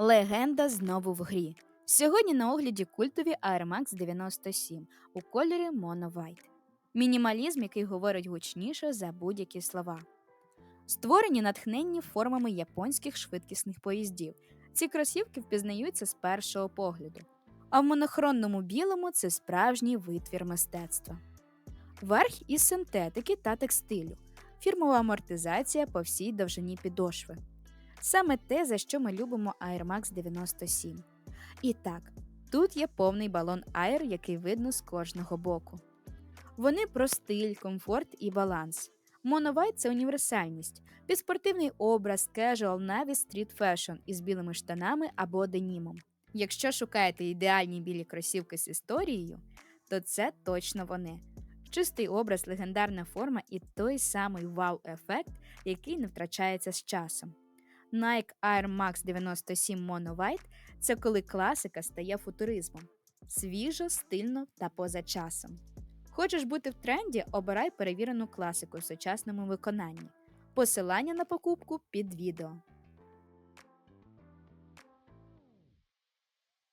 Легенда знову в грі. Сьогодні на огляді культові Air Max 97 у кольорі Mono White. Мінімалізм, який говорить гучніше за будь-які слова. Створені натхненні формами японських швидкісних поїздів. Ці кросівки впізнаються з першого погляду. А в монохронному білому це справжній витвір мистецтва. Верх із синтетики та текстилю. Фірмова амортизація по всій довжині підошви. Саме те, за що ми любимо Air Max 97. І так, тут є повний балон Air, який видно з кожного боку. Вони про стиль, комфорт і баланс. Моновайт це універсальність, під спортивний образ, кежуал, навіть стріт фешн із білими штанами або денімом. Якщо шукаєте ідеальні білі кросівки з історією, то це точно вони. Чистий образ, легендарна форма і той самий вау-ефект, який не втрачається з часом. Nike Air Max 97 Mono White – це коли класика стає футуризмом. Свіжо, стильно та поза часом. Хочеш бути в тренді, обирай перевірену класику в сучасному виконанні. Посилання на покупку під відео.